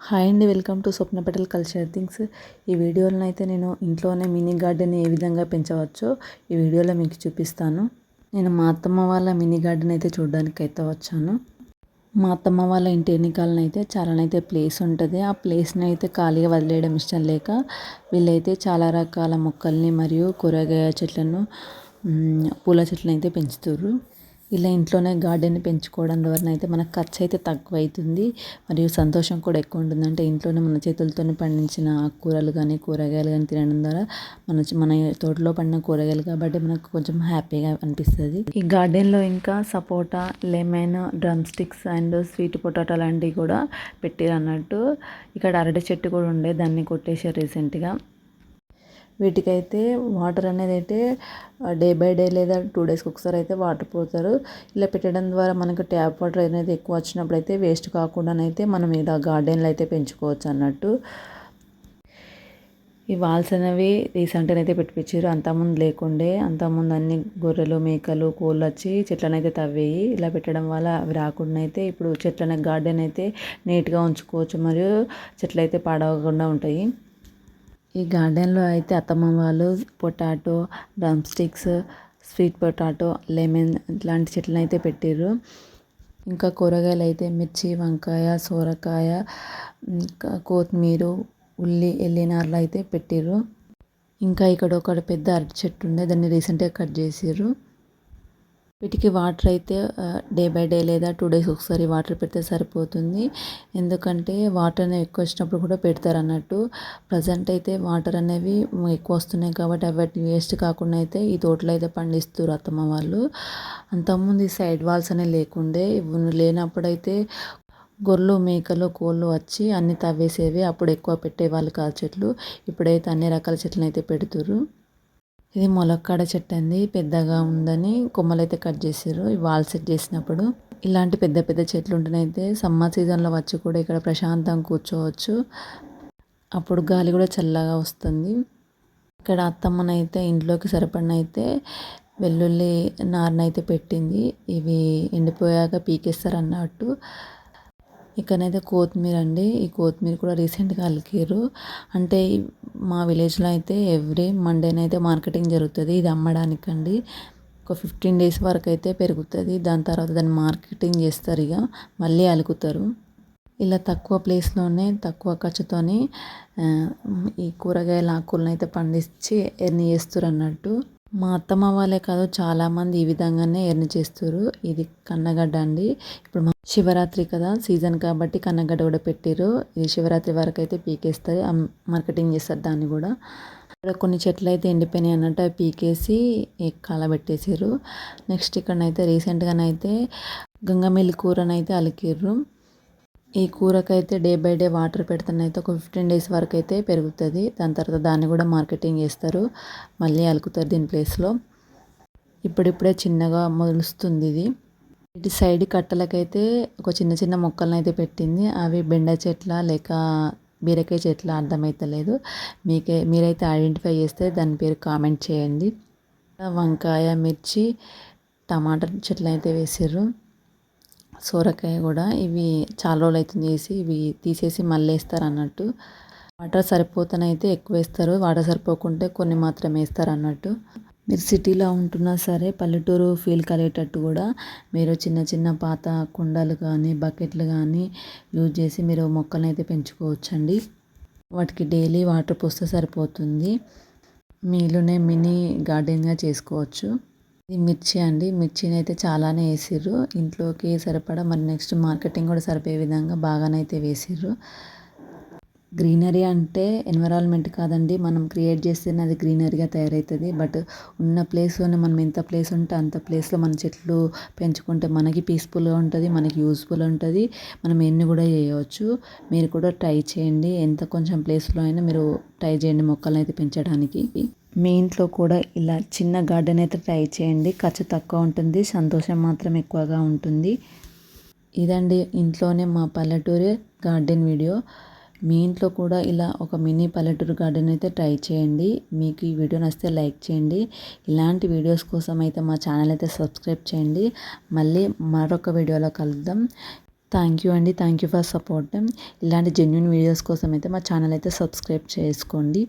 Hi అండి welcome to Swapna Patel culture things. ఈ వీడియోలను అయితే నేను ఇంట్లోనే మినీ గార్డెన్ ఏ విధంగా పెంచవచ్చో ఈ వీడియోలో మీకు చూపిస్తాను. నేను మా అత్తమ్మ వాళ్ళ మినీ గార్డెన్ అయితే చూడడానికి అయితే వచ్చాను. మా అత్తమ్మ వాళ్ళ ఇంటి ఎన్నికలను అయితే చాలానైతే ప్లేస్ ఉంటుంది. ఆ ప్లేస్ని అయితే ఖాళీగా వదిలేయడం ఇష్టం లేక వీళ్ళైతే చాలా రకాల మొక్కల్ని మరియు కూరగాయ చెట్లను పూల చెట్లను అయితే పెంచుతారు ఇలా ఇంట్లోనే గార్డెన్ పెంచుకోవడం ద్వారా అయితే మనకు ఖర్చు అయితే తక్కువ అవుతుంది మరియు సంతోషం కూడా ఎక్కువ ఉంటుంది. అంటే ఇంట్లోనే మన చేతులతోనే పండించిన ఆకుకూరలు కానీ కూరగాయలు కానీ తినడం ద్వారా మన మన తోటలో పండిన కూరగాయలు కాబట్టి మనకు కొంచెం హ్యాపీగా అనిపిస్తుంది. ఈ గార్డెన్లో ఇంకా సపోటా lemon drumsticks and sweet potato లాంటివి కూడా పెట్టారు అన్నట్టు ఇక్కడ అరటి చెట్టు కూడా ఉండే దాన్ని కొట్టేశారు రీసెంట్గా. వీటికైతే వాటర్ అనేది అయితే డే బై డే లేదా టూ డేస్కి ఒకసారి అయితే వాటర్ పోతారు. ఇలా పెట్టడం ద్వారా మనకు ట్యాప్ వాటర్ అనేది ఎక్కువ వచ్చినప్పుడు అయితే వేస్ట్ కాకుండానైతే మనం ఇలా గార్డెన్లో అయితే పెంచుకోవచ్చు అన్నట్టు. ఈ వాల్స్ అనేవి రీసెంట్గా అయితే పెట్టించారు అంతకుముందు లేకుండే అంతకుముందు అన్ని గొర్రెలు మేకలు కోళ్ళు వచ్చి చెట్లను అయితే తవ్వేయి ఇలా పెట్టడం వల్ల అవి రాకుండా అయితే ఇప్పుడు చెట్లను గార్డెన్ అయితే నీట్గా ఉంచుకోవచ్చు. మరియు చెట్లు అయితే పాడవకుండా ఉంటాయి. ఈ గార్డెన్లో అయితే అత్తమ్మ వాళ్ళు potato drumsticks sweet potato lemon ఇట్లాంటి చెట్లను అయితే పెట్టారు ఇంకా కూరగాయలు అయితే మిర్చి వంకాయ సోరకాయ ఇంకా కొత్తిమీర ఉల్లి ఎల్లినార్లు అయితే పెట్టారు ఇంకా ఇక్కడ ఒక పెద్ద అరటి చెట్టు ఉండే దాన్ని రీసెంట్గా కట్ చేసారు వీటికి వాటర్ అయితే డే బై డే లేదా టూ డేస్ ఒకసారి వాటర్ పెడితే సరిపోతుంది. ఎందుకంటే వాటర్ అనేవి ఎక్కువ వచ్చినప్పుడు కూడా పెడతారు అన్నట్టు. ప్రజెంట్ అయితే వాటర్ అనేవి ఎక్కువ వస్తున్నాయి కాబట్టి అవి వేస్ట్ కాకుండా అయితే ఈ తోటలో అయితే పండిస్తారు అత్తమ్మ వాళ్ళు. అంతకుముందు ఈ సైడ్ వాల్స్ అనేవి లేకుండే లేనప్పుడైతే గొర్రెలు మేకలు కోళ్ళు వచ్చి అన్ని తవ్వేసేవి అప్పుడు ఎక్కువ పెట్టేవాళ్ళు కాదు చెట్లు. ఇప్పుడైతే అన్ని రకాల చెట్లను అయితే పెడుతురు ఇది మొలక్కాడ చెట్టు అండి పెద్దగా ఉందని కొమ్మలు అయితే కట్ చేసారు వాల్ సెట్ చేసినప్పుడు ఇలాంటి పెద్ద పెద్ద చెట్లు ఉంటేనైతే సమ్మర్ సీజన్లో వచ్చి కూడా ఇక్కడ ప్రశాంతంగా కూర్చోవచ్చు. అప్పుడు గాలి కూడా చల్లగా వస్తుంది. ఇక్కడ అత్తమ్మనైతే ఇంట్లోకి సరిపడినైతే వెల్లుల్లి నారనైతే పెట్టింది. ఇవి ఎండిపోయాక పీకేస్తారు అన్నట్టు ఇక్కడనైతే కొత్తిమీర అండి. ఈ కొత్తిమీర కూడా రీసెంట్గా అలికారు. అంటే మా విలేజ్లో అయితే ఎవ్రీ మండేనైతే మార్కెటింగ్ జరుగుతుంది. ఇది అమ్మడానికండి. ఒక ఫిఫ్టీన్ డేస్ వరకు అయితే పెరుగుతుంది. దాని తర్వాత దాన్ని మార్కెటింగ్ చేస్తారు ఇక మళ్ళీ అలుకుతారు. ఇలా తక్కువ ప్లేస్లోనే తక్కువ ఖర్చుతోని ఈ కూరగాయల ఆకులను అయితే పండించి ఎర్ని చేస్తారు అన్నట్టు. మా అత్తమ్మ వాళ్ళే కాదు చాలామంది ఈ విధంగానే ఎర్ని చేస్తారు. ఇది కన్నగడ్డ అండి. ఇప్పుడు శివరాత్రి కదా సీజన్ కాబట్టి కన్నగడ్డ కూడా పెట్టారు ఇది శివరాత్రి వరకు అయితే పీకేస్తారు మార్కెటింగ్ చేస్తారు దాన్ని కూడా. ఇక్కడ కొన్ని చెట్లు అయితే ఎండిపోయినాయి అన్నట్టు అవి పీకేసి కాలబెట్టేసారు నెక్స్ట్ ఇక్కడనైతే రీసెంట్గానైతే గంగమెల్లి కూరనైతే అలికిర్రు. ఈ కూరకైతే డే బై డే వాటర్ పెడుతున్నైతే ఒక ఫిఫ్టీన్ డేస్ వరకు అయితే పెరుగుతుంది. దాని తర్వాత దాన్ని కూడా మార్కెటింగ్ చేస్తారు. మళ్ళీ అలుకుతారు దీని ప్లేస్లో. ఇప్పుడిప్పుడే చిన్నగా మొలుస్తుంది ఇది. ఇటు సైడ్ కట్టలకైతే ఒక చిన్న చిన్న మొక్కలను అయితే పెట్టింది. అవి బెండ చెట్ల లేక బీరకాయ చెట్ల అర్థమవుతలేదు మీకే మీరైతే ఐడెంటిఫై చేస్తే దాని పేరు కామెంట్ చేయండి. వంకాయ మిర్చి టమాటా చెట్లు అయితే వేసారు సోరకాయ కూడా. ఇవి చాలా రోజులు అవుతుంది వేసి ఇవి తీసేసి మళ్ళీ వేస్తారు అన్నట్టు వాటర్ సరిపోతనైతే ఎక్కువ వేస్తారు. వాటర్ సరిపోకుంటే కొన్ని మాత్రం వేస్తారు అన్నట్టు మీరు సిటీలో ఉంటున్నా సరే పల్లెటూరు ఫీల్ కలిగేటట్టు కూడా మీరు చిన్న చిన్న పాత కుండలు కానీ బకెట్లు కానీ యూజ్ చేసి మీరు మొక్కలను అయితే పెంచుకోవచ్చండి. వాటికి డైలీ వాటర్ పోస్తే సరిపోతుంది. మీలోనే మినీ గార్డెన్గా చేసుకోవచ్చు. ఇది మిర్చి అండి. మిర్చిని అయితే చాలానే వేసిర్రు. ఇంట్లోకి సరిపడా మరి నెక్స్ట్ మార్కెటింగ్ కూడా సరిపోయే విధంగా బాగానైతే వేసిర్రు. గ్రీనరీ అంటే ఎన్విరాన్మెంట్ కాదండి. మనం క్రియేట్ చేస్తేనే అది గ్రీనరీగా తయారవుతుంది బట్ ఉన్న ప్లేస్లోనే మనం ఎంత ప్లేస్ ఉంటే అంత ప్లేస్లో మన చెట్లు పెంచుకుంటే మనకి పీస్ఫుల్గా ఉంటుంది మనకి యూస్ఫుల్ ఉంటుంది. మనం ఎన్ని కూడా చేయవచ్చు. మీరు కూడా ట్రై చేయండి. ఎంత కొంచెం ప్లేస్లో అయినా మీరు ట్రై చేయండి మొక్కలను అయితే పెంచడానికి. మీ ఇంట్లో కూడా ఇలా చిన్న గార్డెన్ అయితే ట్రై చేయండి. ఖర్చు తక్కువ ఉంటుంది. సంతోషం మాత్రం ఎక్కువగా ఉంటుంది. ఇదండి ఇంట్లోనే మా పల్లెటూరి గార్డెన్ వీడియో. మీ ఇంట్లో కూడా ఇలా ఒక మినీ పల్లెటూరు గార్డెన్ అయితే ట్రై చేయండి. మీకు ఈ వీడియో నచ్చితే లైక్ చేయండి. ఇలాంటి వీడియోస్ కోసం అయితే మా ఛానల్ అయితే సబ్స్క్రైబ్ చేయండి. మళ్ళీ మరొక వీడియోలో కలుద్దాం. థ్యాంక్ యూ అండి. Thank you for support. ఇలాంటి జెన్యున్ వీడియోస్ కోసం అయితే మా ఛానల్ అయితే సబ్స్క్రైబ్ చేసుకోండి.